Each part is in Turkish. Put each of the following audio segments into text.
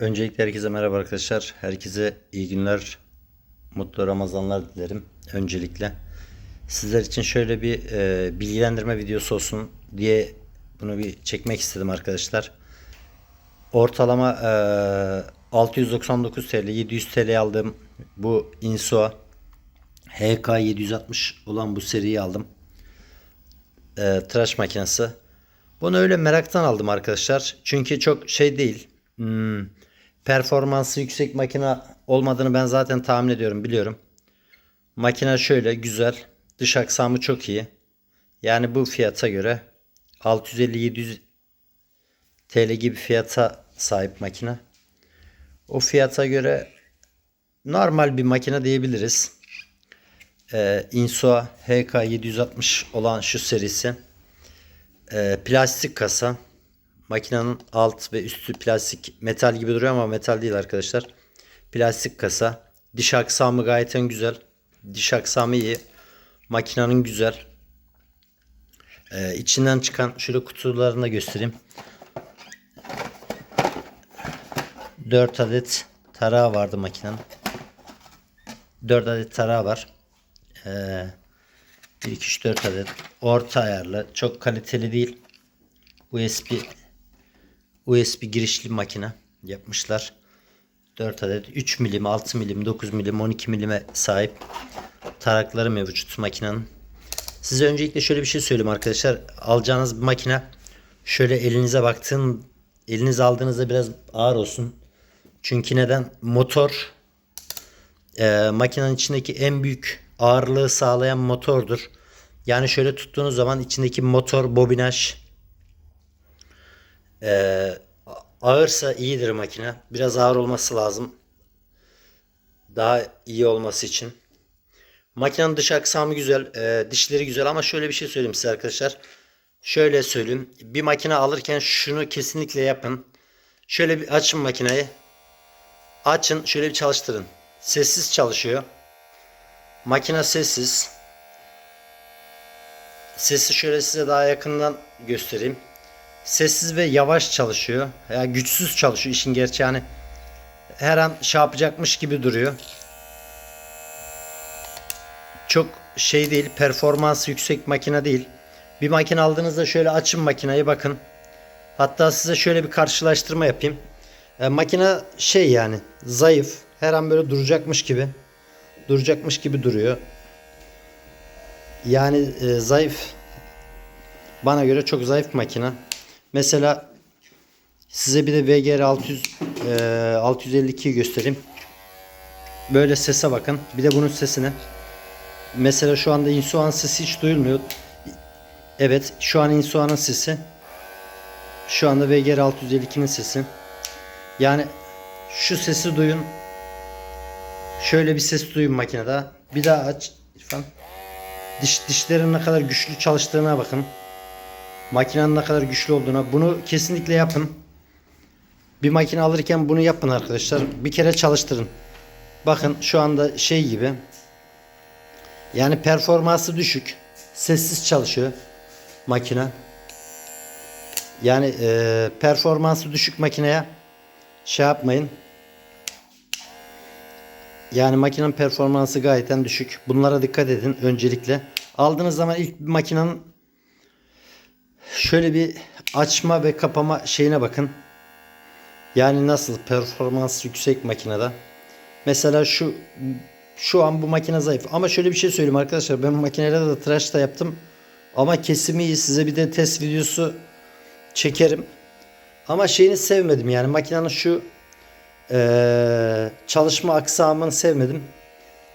Öncelikle herkese merhaba arkadaşlar. Herkese iyi günler, mutlu Ramazanlar dilerim. Öncelikle sizler için şöyle bir e, bilgilendirme videosu olsun diye bunu bir çekmek istedim arkadaşlar. Ortalama e, 699 TL, 700 TL aldığım bu Insua HK 760 olan bu seriyi aldım. E, tıraş makinesi. Bunu öyle meraktan aldım arkadaşlar. Çünkü çok şey değil. Hmm, performansı yüksek makine olmadığını ben zaten tahmin ediyorum, biliyorum. Makine şöyle güzel. Dış aksamı çok iyi. Yani bu fiyata göre 650-700 TL gibi fiyata sahip makine. O fiyata göre normal bir makine diyebiliriz. Ee, Insua HK 760 olan şu serisi. Ee, plastik kasa. Makinenin alt ve üstü plastik metal gibi duruyor ama metal değil arkadaşlar. Plastik kasa. Diş aksamı gayet en güzel. Diş aksamı iyi. Makinenin güzel. Ee, içinden çıkan şöyle kutularını da göstereyim. 4 adet tarağı vardı makinenin. 4 adet tarağı var. Ee, 1, 2, 3, 4 adet. Orta ayarlı. Çok kaliteli değil. USB USB girişli makine yapmışlar. 4 adet 3 milim, 6 milim, 9 milim, 12 milime sahip tarakları mevcut makinenin. Size öncelikle şöyle bir şey söyleyeyim arkadaşlar. Alacağınız bir makine şöyle elinize baktığın elinize aldığınızda biraz ağır olsun. Çünkü neden? Motor e, makinenin içindeki en büyük ağırlığı sağlayan motordur. Yani şöyle tuttuğunuz zaman içindeki motor, bobinaj e, ağırsa iyidir makine. Biraz ağır olması lazım. Daha iyi olması için. Makinenin dış aksamı güzel, e, dişleri güzel ama şöyle bir şey söyleyeyim size arkadaşlar. Şöyle söyleyeyim. Bir makine alırken şunu kesinlikle yapın. Şöyle bir açın makineyi. Açın, şöyle bir çalıştırın. Sessiz çalışıyor. Makine sessiz. Sesi şöyle size daha yakından göstereyim. Sessiz ve yavaş çalışıyor. Ya yani güçsüz çalışıyor işin gerçeği yani her an şey yapacakmış gibi duruyor. Çok şey değil, performansı yüksek makine değil. Bir makine aldığınızda şöyle açın makineyi bakın. Hatta size şöyle bir karşılaştırma yapayım. E, makine şey yani zayıf. Her an böyle duracakmış gibi. Duracakmış gibi duruyor. Yani e, zayıf. Bana göre çok zayıf makine. Mesela size bir de VGR 600 e, 652'yi göstereyim. Böyle sese bakın. Bir de bunun sesine. Mesela şu anda Insuan sesi hiç duyulmuyor. Evet, şu an Insuan'ın sesi. Şu anda VGR 652'nin sesi. Yani şu sesi duyun. Şöyle bir ses duyun makinede. Bir daha aç İrfan. Diş, dişlerin ne kadar güçlü çalıştığına bakın. Makinenin ne kadar güçlü olduğuna. Bunu kesinlikle yapın. Bir makine alırken bunu yapın arkadaşlar. Bir kere çalıştırın. Bakın şu anda şey gibi. Yani performansı düşük. Sessiz çalışıyor makine. Yani e, performansı düşük makineye şey yapmayın. Yani makinenin performansı gayet düşük. Bunlara dikkat edin öncelikle. Aldığınız zaman ilk makinenin şöyle bir açma ve kapama şeyine bakın. Yani nasıl performans yüksek makinede. Mesela şu şu an bu makine zayıf. Ama şöyle bir şey söyleyeyim arkadaşlar. Ben makinelerde de tıraş da yaptım. Ama kesimi iyi. Size bir de test videosu çekerim. Ama şeyini sevmedim yani makinenin şu ee, çalışma aksamını sevmedim.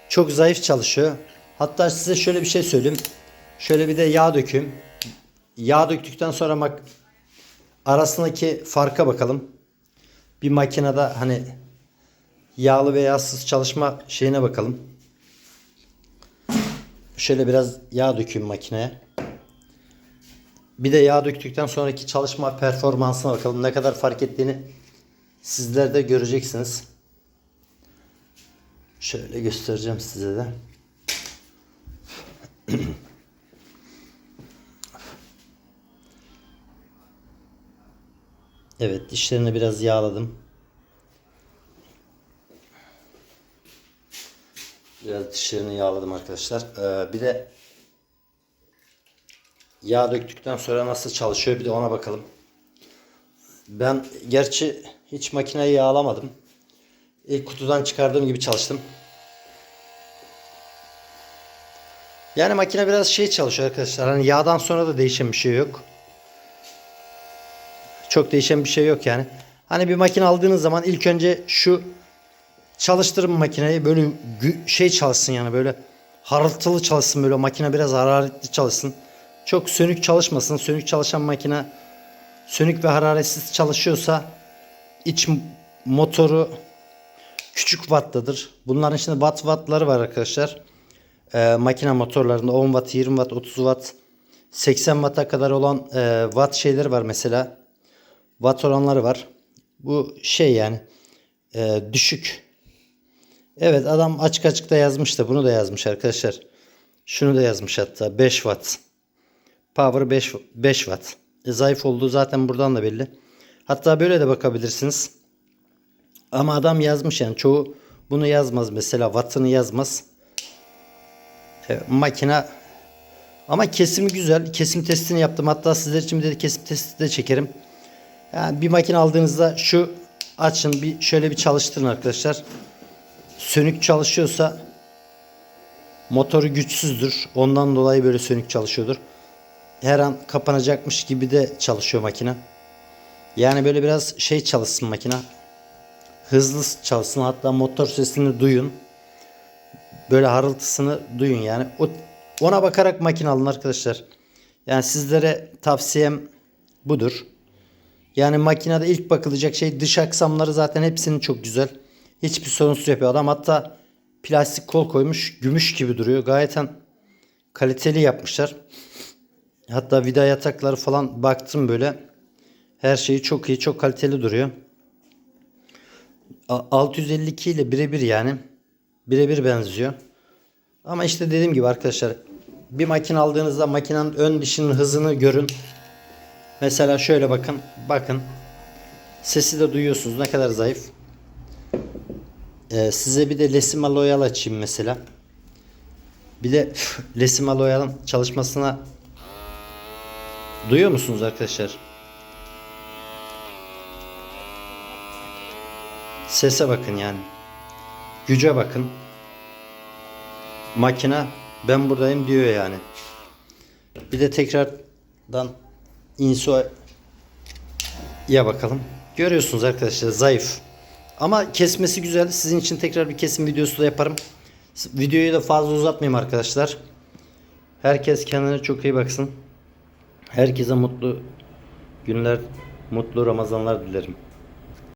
Çok zayıf çalışıyor. Hatta size şöyle bir şey söyleyeyim. Şöyle bir de yağ dökeyim. Yağ döktükten sonra mak arasındaki farka bakalım. Bir makinede hani yağlı ve yağsız çalışma şeyine bakalım. Şöyle biraz yağ dökeyim makineye. Bir de yağ döktükten sonraki çalışma performansına bakalım. Ne kadar fark ettiğini sizler de göreceksiniz. Şöyle göstereceğim size de. Evet dişlerini biraz yağladım. Biraz dişlerini yağladım arkadaşlar. Ee, bir de yağ döktükten sonra nasıl çalışıyor bir de ona bakalım. Ben gerçi hiç makineyi yağlamadım. İlk kutudan çıkardığım gibi çalıştım. Yani makine biraz şey çalışıyor arkadaşlar. Hani yağdan sonra da değişen bir şey yok. Çok değişen bir şey yok yani. Hani bir makine aldığınız zaman ilk önce şu çalıştırın makineyi böyle şey çalışsın yani böyle harıltılı çalışsın böyle makine biraz hararetli çalışsın. Çok sönük çalışmasın. Sönük çalışan makine sönük ve hararetsiz çalışıyorsa iç motoru küçük wattadır. Bunların içinde watt wattları var arkadaşlar. Ee, makine motorlarında 10 watt, 20 watt, 30 watt, 80 watt'a kadar olan e, watt şeyleri var mesela. Watt oranları var. Bu şey yani e, düşük. Evet adam açık açık da yazmış da bunu da yazmış arkadaşlar. Şunu da yazmış hatta 5 watt. Power 5, 5 watt. E, zayıf olduğu zaten buradan da belli. Hatta böyle de bakabilirsiniz. Ama adam yazmış yani çoğu bunu yazmaz mesela wattını yazmaz. E, makine ama kesimi güzel. Kesim testini yaptım. Hatta sizler için bir de kesim testi de çekerim. Yani bir makine aldığınızda şu açın bir şöyle bir çalıştırın arkadaşlar. Sönük çalışıyorsa motoru güçsüzdür. Ondan dolayı böyle sönük çalışıyordur. Her an kapanacakmış gibi de çalışıyor makine. Yani böyle biraz şey çalışsın makine. Hızlı çalışsın. Hatta motor sesini duyun. Böyle harıltısını duyun yani. O, ona bakarak makine alın arkadaşlar. Yani sizlere tavsiyem budur. Yani makinede ilk bakılacak şey dış aksamları zaten hepsinin çok güzel. Hiçbir sorunsuz yapıyor adam. Hatta plastik kol koymuş. Gümüş gibi duruyor. Gayeten kaliteli yapmışlar. Hatta vida yatakları falan baktım böyle. Her şeyi çok iyi, çok kaliteli duruyor. A- 652 ile birebir yani. Birebir benziyor. Ama işte dediğim gibi arkadaşlar bir makine aldığınızda makinenin ön dişinin hızını görün. Mesela şöyle bakın. Bakın. Sesi de duyuyorsunuz. Ne kadar zayıf. Ee, size bir de Lesima Loyal açayım mesela. Bir de Lesima Loyal'ın çalışmasına duyuyor musunuz arkadaşlar? Sese bakın yani. Güce bakın. Makine ben buradayım diyor yani. Bir de tekrardan inso ya bakalım. Görüyorsunuz arkadaşlar zayıf. Ama kesmesi güzel. Sizin için tekrar bir kesim videosu da yaparım. Videoyu da fazla uzatmayayım arkadaşlar. Herkes kendine çok iyi baksın. Herkese mutlu günler, mutlu Ramazanlar dilerim.